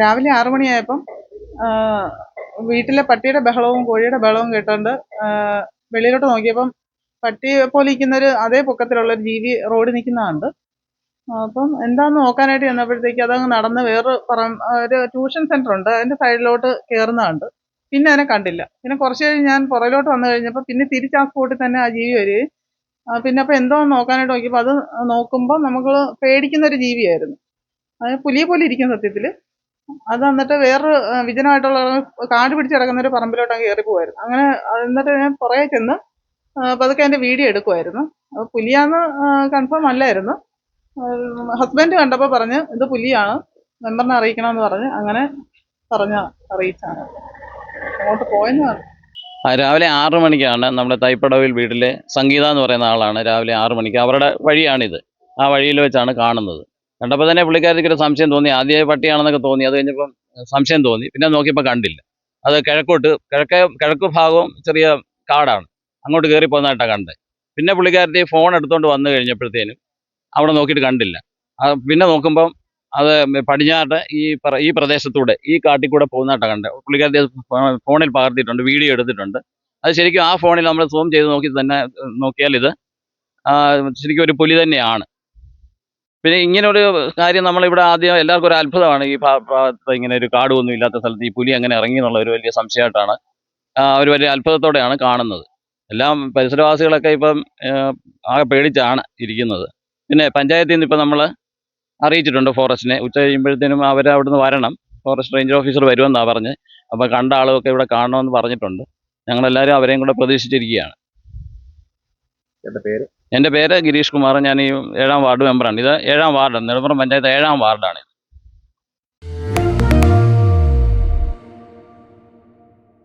രാവിലെ ആറു മണിയായപ്പം വീട്ടിലെ പട്ടിയുടെ ബഹളവും കോഴിയുടെ ബഹളവും കേട്ടോണ്ട് വെളിയിലോട്ട് നോക്കിയപ്പം പട്ടി പോലെ ഇരിക്കുന്നൊരു അതേ പൊക്കത്തിലുള്ള ഒരു ജീവി റോഡിൽ നിൽക്കുന്നതുണ്ട് അപ്പം എന്താന്ന് നോക്കാനായിട്ട് ചെന്നപ്പോഴത്തേക്ക് അതങ്ങ് നടന്ന് വേറെ പറം ഒരു ട്യൂഷൻ സെന്റർ ഉണ്ട്. അതിന്റെ സൈഡിലോട്ട് കയറുന്നതുണ്ട് പിന്നെ അതിനെ കണ്ടില്ല. പിന്നെ കുറച്ച് കഴിഞ്ഞ് ഞാൻ പുറകിലോട്ട് വന്നു കഴിഞ്ഞപ്പോൾ പിന്നെ തിരിച്ച് ആ സ്പോട്ടിൽ തന്നെ ആ ജീവി വരികയും പിന്നെ അപ്പോൾ എന്തോ നോക്കാനായിട്ട് നോക്കിയപ്പോൾ അത് നോക്കുമ്പോൾ നമുക്ക് പേടിക്കുന്ന ഒരു ജീവിയായിരുന്നു. അത് പുലിയെ പോലെ ഇരിക്കും സത്യത്തിൽ അത് എന്നിട്ട് വേറൊരു വിജനമായിട്ടുള്ള കാട് പിടിച്ച് കിടക്കുന്ന ഒരു പറമ്പിലോട്ട് അങ്ങ് കയറി പോവായിരുന്നു. അങ്ങനെ എന്നിട്ട് ഞാൻ പുറകെ ചെന്ന് പതുക്കെ അതിന്റെ വീഡിയോ എടുക്കുമായിരുന്നു അത് പുലിയാന്ന് കൺഫേം അല്ലായിരുന്നു. ഹസ്ബൻഡ് കണ്ടപ്പോൾ പറഞ്ഞ് ഇത് പുലിയാണ്. മെമ്പറിനെ അറിയിക്കണമെന്ന് പറഞ്ഞ്. അങ്ങനെ പറഞ്ഞ അറിയിച്ചാണ്. അങ്ങോട്ട് പോയെന്ന് പറഞ്ഞു. രാവിലെ ആറ് മണിക്കാണ് നമ്മുടെ തൈപ്പടവിൽ വീട്ടിലെ സംഗീത എന്ന് പറയുന്ന ആളാണ് രാവിലെ ആറ് മണിക്ക്. അവരുടെ വഴിയാണിത്. ആ വഴിയിൽ വെച്ചാണ് കാണുന്നത്. കണ്ടപ്പോൾ തന്നെ പുള്ളിക്കാരിക്ക് ഒരു സംശയം തോന്നി. ആദ്യമേ പട്ടിയാണെന്നൊക്കെ തോന്നി. അത് കഴിഞ്ഞപ്പം സംശയം തോന്നി. പിന്നെ നോക്കിയപ്പോൾ കണ്ടില്ല. അത് കിഴക്കോട്ട് കിഴക്കേ കിഴക്ക് ഭാഗവും ചെറിയ കാടാണ്. അങ്ങോട്ട് കയറി പോകുന്നതായിട്ടാണ് കണ്ടത് പിന്നെ പുള്ളിക്കാരത്തി ഫോൺ എടുത്തുകൊണ്ട് വന്നു കഴിഞ്ഞപ്പോഴത്തേനും അവിടെ നോക്കിയിട്ട് കണ്ടില്ല. പിന്നെ നോക്കുമ്പം അത് പടിഞ്ഞാറ് ഈ ഈ പ്രദേശത്തൂടെ ഈ കാട്ടിൽ കൂടെ പോകുന്നതായിട്ടാണ് കണ്ടത് പുള്ളിക്കാരത്തി ഫോണിൽ പകർത്തിയിട്ടുണ്ട് വീഡിയോ എടുത്തിട്ടുണ്ട്. അത് ശരിക്കും ആ ഫോണിൽ നമ്മൾ സൂം ചെയ്ത് നോക്കി തന്നെ നോക്കിയാൽ ഇത് ശരിക്കും ഒരു പുലി തന്നെയാണ്. പിന്നെ ഇങ്ങനെ ഒരു കാര്യം നമ്മളിവിടെ ആദ്യം എല്ലാവർക്കും ഒരു അത്ഭുതമാണ്. ഈ ഭാഗത്ത് ഇങ്ങനെ ഒരു കാടുമൊന്നും ഇല്ലാത്ത സ്ഥലത്ത് ഈ പുലി അങ്ങനെ ഇറങ്ങി എന്നുള്ള ഒരു വലിയ സംശയമായിട്ടാണ് ഒരു വലിയ അത്ഭുതത്തോടെയാണ് കാണുന്നത്. എല്ലാം പരിസരവാസികളൊക്കെ ഇപ്പം ആകെ പേടിച്ചാണ് ഇരിക്കുന്നത്. പിന്നെ പഞ്ചായത്തിൽ നിന്ന് ഇപ്പം നമ്മൾ അറിയിച്ചിട്ടുണ്ട് ഫോറസ്റ്റിനെ. ഉച്ച കഴിയുമ്പോഴത്തേനും അവർ അവിടുന്ന് വരണം. ഫോറസ്റ്റ് റേഞ്ച് ഓഫീസർ വരുമെന്നാണ് പറഞ്ഞ്. അപ്പോൾ കണ്ട ആളുമൊക്കെ ഇവിടെ കാണണമെന്ന് പറഞ്ഞിട്ടുണ്ട്. ഞങ്ങളെല്ലാവരും അവരെയും കൂടെ പ്രതീക്ഷിച്ചിരിക്കുകയാണ്. എന്റെ പേര്? എന്റെ പേര് ഗിരീഷ് കുമാർ ഞാൻ ഈ ഏഴാം വാർഡ് മെമ്പറാണ്. ഇത് ഏഴാം വാർഡാണ് നെടുമ്പുറം പഞ്ചായത്ത് ഏഴാം വാർഡാണ്.